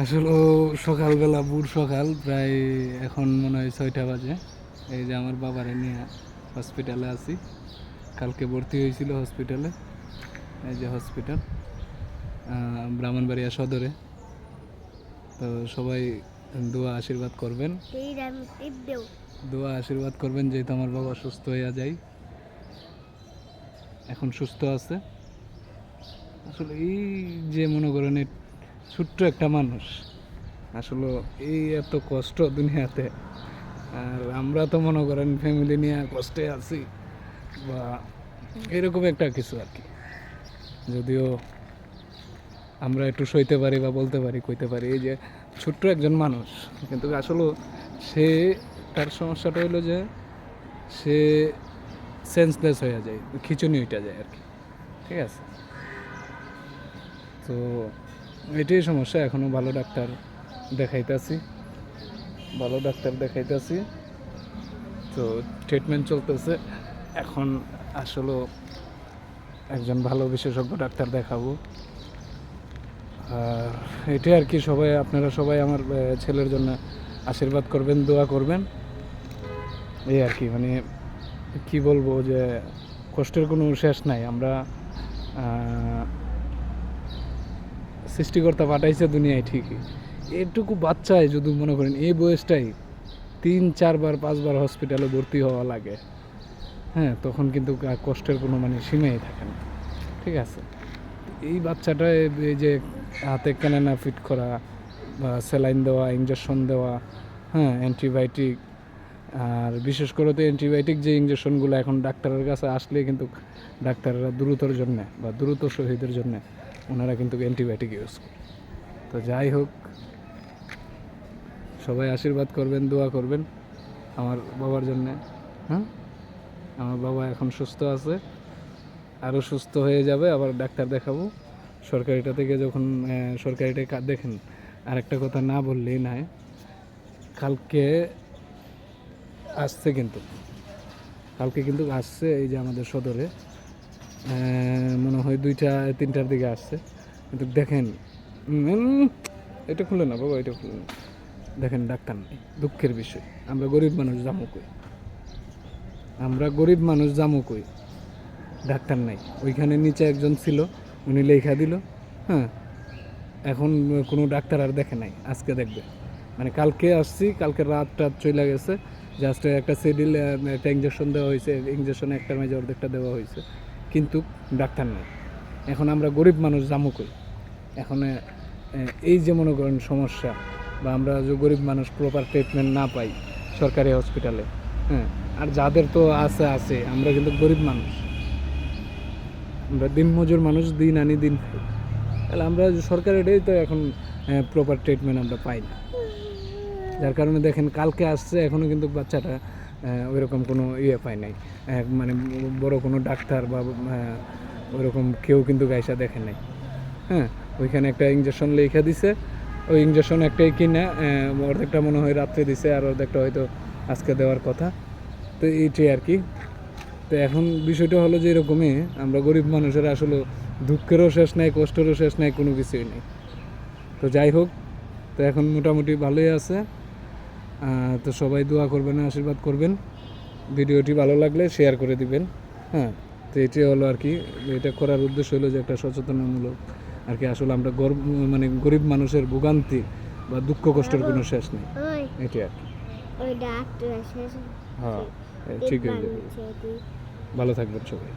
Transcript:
আসলে সকালবেলা বুড় সকাল, প্রায় এখন মনে হয় ছয়টা বাজে। এই যে আমার বাবারে নিয়ে হসপিটালে আছি। কালকে ভর্তি হয়েছিল হসপিটালে এই যে হসপিটাল ব্রাহ্মণবাড়িয়া সদরে। তো সবাই দোয়া আশীর্বাদ করবেন। দোয়া আশীর্বাদ করবেন যেহেতু আমার বাবা সুস্থ হইয়া যায়। এখন সুস্থ আছে। আসলে এই যে মনে করেন ছোট্ট একটা মানুষ। আসলে এই এত কষ্ট দুনিয়াতে। আর আমরা তো মনে করেন ফ্যামিলি নিয়ে কষ্টে আছি বা এরকম একটা কিছু আর কি। যদিও আমরা একটু সইতে পারি বা বলতে পারি, কইতে পারি, এই যে ছোট্ট একজন মানুষ। কিন্তু আসলে সে, তার সমস্যাটা হলো যে সে সেন্সলেস হয়ে যায়, খিচুনি উঠে যায় আর কি। ঠিক আছে? তো এটাই সমস্যা এখনও ভালো ডাক্তার দেখাইতেছি। ভালো ডাক্তার দেখাইতেছি। তো ট্রিটমেন্ট চলতেছে। এখন আসলে একজন ভালো বিশেষজ্ঞ ডাক্তার দেখাবো। আর এটাই আর কি, সবাই, আপনারা সবাই আমার ছেলের জন্য আশীর্বাদ করবেন, দোয়া করবেন। এই আর কি মানে কি বলব যে কষ্টের কোনো শেষ নাই। আমরা সৃষ্টিকর্তা পাঠাইছে দুনিয়ায় ঠিকই। এটুকু বাচ্চায় যদি মনে করেন এই বয়সটাই তিন, চারবার, পাঁচবার হসপিটালে ভর্তি হওয়া লাগে। হ্যাঁ তখন কিন্তু কষ্টের কোনো মানে সীমাই থাকে না। ঠিক আছে? এই বাচ্চাটা এই যে হাতে ক্যানেনা ফিট করা বা স্যালাইন দেওয়া ইঞ্জেকশন দেওয়া হ্যাঁ অ্যান্টিবায়োটিক আর বিশেষ করে তো অ্যান্টিবায়োটিক যে ইঞ্জেকশনগুলো এখন ডাক্তারের কাছে আসলে কিন্তু ডাক্তাররা দ্রুতর জন্যে বা দ্রুত শহীদের জন্যে ওনারা কিন্তু অ্যান্টিবায়োটিক ইউজ। তো যাই হোক, সবাই আশীর্বাদ করবেন, দোয়া করবেন। আমার বাবার জন্যে হ্যাঁ? আমার বাবা এখন সুস্থ আছে আরও সুস্থ হয়ে যাবে, আবার ডাক্তার দেখাবো। সরকারিটা থেকে যখন সরকারিটা কা- দেখেন, আরেকটা কথা না বললেই নাই। কালকে আসছে কিন্তু, কালকে কিন্তু আসছে এই যে আমাদের সদরে। মনে হয় দুইটা, তিনটার দিকে আসছে। কিন্তু দেখেন এটা খুলে না বাবা, এটা খুলে না। দেখেন, ডাক্তার নেই, দুঃখের বিষয়। আমরা গরিব মানুষ জামু কই? আমরা গরিব মানুষ জামু কই? ডাক্তার নাই। ওইখানে নিচে একজন ছিল, উনি লেখা দিল হ্যাঁ? এখন কোনো ডাক্তার আর দেখে নাই, আজকে দেখবে। মানে কালকে আসছি, কালকে রাত টাত চলে গেছে জাস্ট একটা সেডিল একটা ইঞ্জেকশন দেওয়া হয়েছে ইঞ্জেকশন একটা মেজর অর্ধেকটা দেওয়া হয়েছে কিন্তু ডাক্তার নেই। এখন আমরা গরিব মানুষ, জামু কই? এখন এই যে মনে করেন সমস্যা বা আমরা যে গরিব মানুষ প্রপার ট্রিটমেন্ট না পাই সরকারি হসপিটালে হ্যাঁ আর যাদের তো আছে আছে, আমরা কিন্তু গরিব মানুষ। আমরা দিন মজুর মানুষ, দিন আনি, দিন খাই। তাহলে আমরা যে সরকারিটাই তো এখন প্রপার ট্রিটমেন্ট আমরা পাই না। যার কারণে দেখেন, কালকে আসছে এখনও কিন্তু বাচ্চাটা ওই রকম কোনো ইয়ে পায় নাই। মানে বড় কোনো ডাক্তার বা ওইরকম কেউ কিন্তু গাইসা দেখে নাই। হ্যাঁ ওইখানে একটা ইঞ্জেকশন লেখা দিছে। ওই ইঞ্জেকশন একটাই কিনা অর্ধেকটা মনে হয় রাত্রে দিছে, আর অর্ধেকটা হয়তো আজকে দেওয়ার কথা। তো এইটাই আর কি। তো এখন বিষয়টা হলো যে এরকমই, আমরা গরিব মানুষের আসলে দুঃখেরও শেষ নাই, কষ্টেরও শেষ নাই, কোনো কিছুই নেই। তো যাই হোক, তো এখন মোটামুটি ভালোই আছে। তো সবাই দোয়া করবেন আশীর্বাদ করবেন। ভিডিওটি ভালো লাগলে শেয়ার করে দিবেন। হ্যাঁ তো এটাই হলো আর কি এটা করার উদ্দেশ্য হলো যে একটা সচেতনমূলক আর কি আসলে আমরা গর্ব মানে গরিব মানুষের ভোগান্তি বা দুঃখ কষ্টের কোনো শেষ নেই। এটাই আর কি। ওই ডাক্তার শেষ হ্যাঁ ঠিক যাবে। ভালো থাকবেন সবাই।